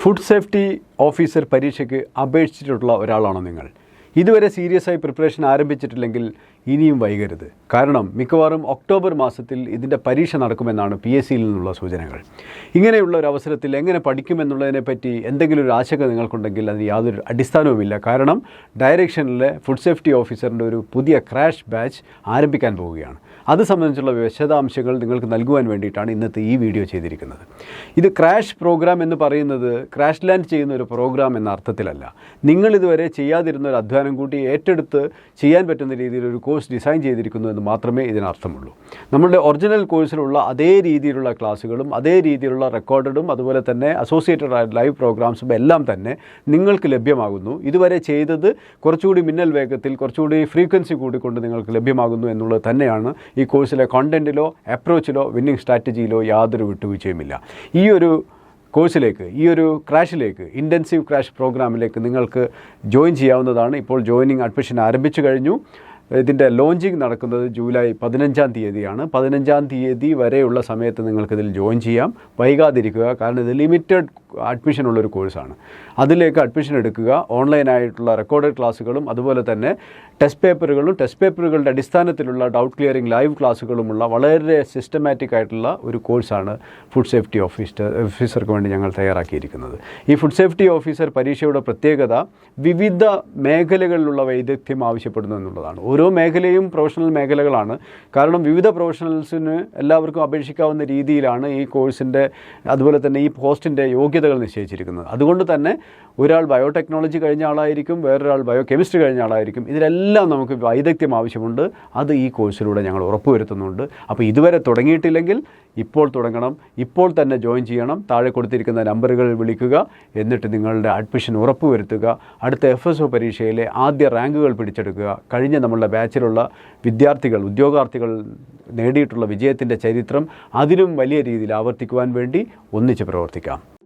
Food safety officer പരീക്ഷയ്ക്ക് അപേക്ഷിച്ചിട്ടുള്ള ഒരാളാണോ നിങ്ങൾ. ഇതുവരെ സീരിയസ് ആയി പ്രിപ്പറേഷൻ ആരംഭിച്ചിട്ടില്ലെങ്കിൽ ഇനിയും വൈകരുത്. കാരണം മിക്കവാറും ഒക്ടോബർ മാസത്തിൽ ഇതിന്റെ പരീക്ഷ നടക്കുമെന്നാണ് പി എസ് സിയിൽ നിന്നുള്ള സൂചനകൾ. ഇങ്ങനെയുള്ള ഒരു അവസരത്തിൽ എങ്ങനെ പഠിക്കുമെന്നുള്ളതിനെപ്പറ്റി എന്തെങ്കിലും ഒരു ആശങ്ക നിങ്ങൾക്കുണ്ടെങ്കിൽ അതിന് യാതൊരു അടിസ്ഥാനവുമില്ല. കാരണം ഡയറക്ഷനിലെ ഫുഡ് സേഫ്റ്റി ഓഫീസറിന്റെ ഒരു പുതിയ ക്രാഷ് ബാച്ച് ആരംഭിക്കാൻ പോവുകയാണ്. അത് സംബന്ധിച്ചുള്ള വിശദാംശങ്ങൾ നിങ്ങൾക്ക് നൽകുവാൻ വേണ്ടിയിട്ടാണ് ഇന്നത്തെ ഈ വീഡിയോ ചെയ്തിരിക്കുന്നത്. ഇത് ക്രാഷ് പ്രോഗ്രാം എന്ന് പറയുന്നത് ക്രാഷ് ലാൻഡ് ചെയ്യുന്ന ഒരു പ്രോഗ്രാം എന്ന അർത്ഥത്തിലല്ല. നിങ്ങളിതുവരെ ചെയ്യാതിരുന്ന ഒരു അധ്വാനം കൂട്ടി ഏറ്റെടുത്ത് ചെയ്യാൻ പറ്റുന്ന രീതിയിൽ ഒരു കോഴ്സ് ഡിസൈൻ ചെയ്തിരിക്കുന്നു എന്ന് മാത്രമേ ഇതിനർത്ഥമുള്ളൂ. നമ്മളുടെ ഒറിജിനൽ കോഴ്സിലുള്ള അതേ രീതിയിലുള്ള ക്ലാസ്സുകളും അതേ രീതിയിലുള്ള റെക്കോർഡഡും അതുപോലെ തന്നെ അസോസിയേറ്റഡ് ആയ ലൈവ് പ്രോഗ്രാംസും എല്ലാം തന്നെ നിങ്ങൾക്ക് ലഭ്യമാകുന്നു. ഇതുവരെ ചെയ്തത് കുറച്ചുകൂടി മിന്നൽ വേഗത്തിൽ കുറച്ചുകൂടി ഫ്രീക്വൻസി കൂടിക്കൊണ്ട് നിങ്ങൾക്ക് ലഭ്യമാകുന്നു എന്നുള്ളത് തന്നെയാണ് ഈ കോഴ്സിലെ കോണ്ടന്റിലോ അപ്രോച്ചിലോ വിന്നിംഗ് സ്ട്രാറ്റജിയിലോ യാതൊരു വിട്ടുവീഴ്ചയുമില്ല. ഈ ഒരു കോഴ്സിലേക്ക് ഈ ഒരു ക്രാഷിലേക്ക് ഇന്റൻസീവ് ക്രാഷ് പ്രോഗ്രാമിലേക്ക് നിങ്ങൾക്ക് ജോയിൻ ചെയ്യാവുന്നതാണ്. ഇപ്പോൾ ജോയിനിങ് അഡ്മിഷൻ ആരംഭിച്ചു കഴിഞ്ഞു. ഇതിന്റെ ലോഞ്ചിങ് നടക്കുന്നത് ജൂലൈ പതിനഞ്ചാം തീയതിയാണ്. പതിനഞ്ചാം തീയതി വരെയുള്ള സമയത്ത് നിങ്ങൾക്കിതിൽ ജോയിൻ ചെയ്യാം. വൈകാതിരിക്കുക. കാരണം ഇത് ലിമിറ്റഡ് അഡ്മിഷൻ ഉള്ളൊരു കോഴ്സാണ് അതിലേക്ക് അഡ്മിഷൻ എടുക്കുക ഓൺലൈനായിട്ടുള്ള റെക്കോർഡഡ് ക്ലാസ്സുകളും അതുപോലെ തന്നെ ടെസ്റ്റ് പേപ്പറുകളും ടെസ്റ്റ് പേപ്പറുകളുടെ അടിസ്ഥാനത്തിലുള്ള ഡൗട്ട് ക്ലിയറിംഗ് ലൈവ് ക്ലാസ്സുകളുമുള്ള വളരെ സിസ്റ്റമാറ്റിക് ആയിട്ടുള്ള ഒരു കോഴ്സാണ് ഫുഡ് സേഫ്റ്റി ഓഫീസർ ഓഫീസർക്ക് വേണ്ടി ഞങ്ങൾ തയ്യാറാക്കിയിരിക്കുന്നത്. ഈ ഫുഡ് സേഫ്റ്റി ഓഫീസർ പരീക്ഷയുടെ പ്രത്യേകത വിവിധ മേഖലകളിലുള്ള വൈദഗ്ധ്യം ആവശ്യപ്പെടുന്നു എന്നുള്ളതാണ്. ഓരോ മേഖലയും പ്രൊഫഷണൽ മേഖലകളാണ്. കാരണം വിവിധ പ്രൊഫഷണൽസിന് എല്ലാവർക്കും അപേക്ഷിക്കാവുന്ന രീതിയിലാണ് ഈ കോഴ്സിന്റെ അതുപോലെ തന്നെ ഈ പോസ്റ്റിന്റെ യോഗ്യതകൾ നിശ്ചയിച്ചിരിക്കുന്നത്. അതുകൊണ്ട് തന്നെ ഒരാൾ ബയോടെക്നോളജി കഴിഞ്ഞ ആളായിരിക്കും വേറൊരാൾ ബയോ കെമിസ്ട്രി കഴിഞ്ഞ ആളായിരിക്കും. ഇതിലെല്ലാം നമുക്ക് വൈദഗ്ധ്യം ആവശ്യമുണ്ട്. അത് ഈ കോഴ്സിലൂടെ ഞങ്ങൾ ഉറപ്പുവരുത്തുന്നുണ്ട്. അപ്പോൾ ഇതുവരെ തുടങ്ങിയിട്ടില്ലെങ്കിൽ ഇപ്പോൾ തുടങ്ങണം. ഇപ്പോൾ തന്നെ ജോയിൻ ചെയ്യണം. താഴെ കൊടുത്തിരിക്കുന്ന നമ്പറുകൾ വിളിക്കുക. എന്നിട്ട് നിങ്ങളുടെ അഡ്മിഷൻ ഉറപ്പുവരുത്തുക. അടുത്ത എഫ് എസ് ഒ പരീക്ഷയിലെ ആദ്യ റാങ്കുകൾ പിടിച്ചെടുക്കുക. കഴിഞ്ഞ നമ്മളുടെ ബാച്ചിലുള്ള വിദ്യാർത്ഥികൾ ഉദ്യോഗാർത്ഥികൾ നേടിയിട്ടുള്ള വിജയത്തിന്റെ ചരിത്രം അതിലും വലിയ രീതിയിൽ ആവർത്തിക്കുവാൻ വേണ്ടി ഒന്നിച്ച് പ്രവർത്തിക്കാം.